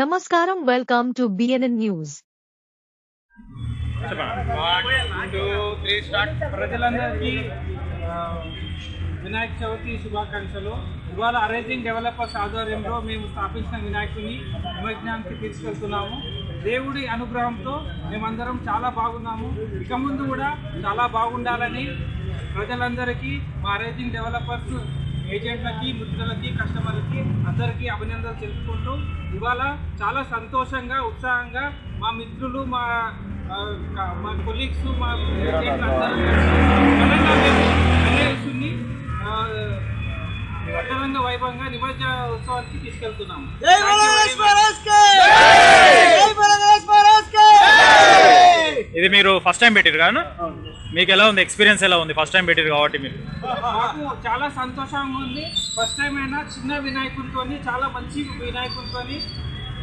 నమస్కారం welcome to BNN news ప్రజలందరికీ వినాయక చవితి శుభాకాంక్షలు. ఇవాళ అరేంజింగ్ డెవలపర్స్ ఆధ్వర్యంలో మేము స్థాపించిన వినాయకుని నిమజ్ఞానికి తీసుకెళ్తున్నాము. దేవుడి అనుగ్రహంతో మేమందరం చాలా బాగున్నాము. ఇక ముందు కూడా చాలా బాగుండాలని ప్రజలందరికీ మా అరేంజింగ్ డెవలపర్స్ ఏజెంట్లకి మిత్రులకి కస్టమర్లకి అందరికీ అభినందనలు తెలుపుకుంటూ ఇవాళ చాలా సంతోషంగా ఉత్సాహంగా మా మిత్రులు మా మా కొలీగ్స్ మా ఏజెంట్లు అందరం గణేశుని వైభవంగా నిమజ్జన ఉత్సవానికి తీసుకెళ్తున్నాము ఇది మీరు ఫస్ట్ టైం పెట్టారు కాను? మీకు ఎలా ఉంది? ఎక్స్పీరియన్స్ ఎలా ఉంది? ఫస్ట్ టైం పెట్టారు కాబట్టి మీరు. మాకు చాలా సంతోషంగా ఉంది. ఫస్ట్ టైం అయినా చిన్న వినాయకునితో చాలా మంచి వినాయకునితో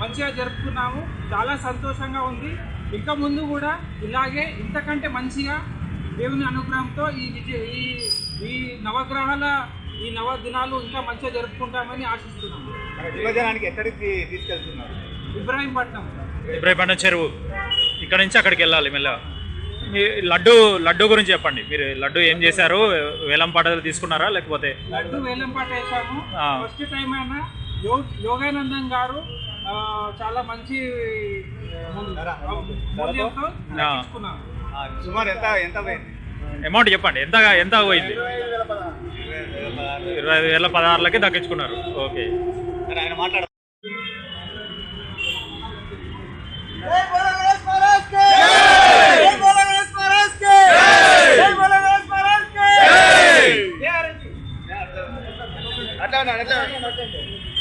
మంచిగా జరుపుకున్నాము. చాలా సంతోషంగా ఉంది. ఇంకా ముందు కూడా ఇలాగే ఇంతకంటే మంచిగా దేవుని అనుగ్రహంతో ఈ విజయ ఈ ఈ నవగ్రహాల ఈ నవ దినాలు ఇంకా మంచిగా జరుపుకుంటామని ఆశిస్తున్నాము. ఎక్కడికి తీసుకెళ్తున్నారు? ఇబ్రాహీంపట్నం. ఇబ్రాహీపట్నం చెరువు. ఇక్కడ నుంచి అక్కడికి వెళ్ళాలి మెల్లగా. మీ లడ్డు లడ్డు గురించి చెప్పండి. మీరు లడ్డు ఏం చేశారు? వేలం పాటలు తీసుకున్నారా? లేకపోతే లడ్డు వేలంపాట వేసాము ఆ. ఫస్ట్ టైం అయినా యోగానందం గారు చాలా మంచి సుమారు ఎంత ఎంత పోయింది? అమౌంట్ చెప్పండి. ఎంత ఎంత పోయింది? ఇరవై ఐదు వేల పదహారులకి దక్కించుకున్నారు. ఓకే. ఆయన మాట్లాడ நடக்கும்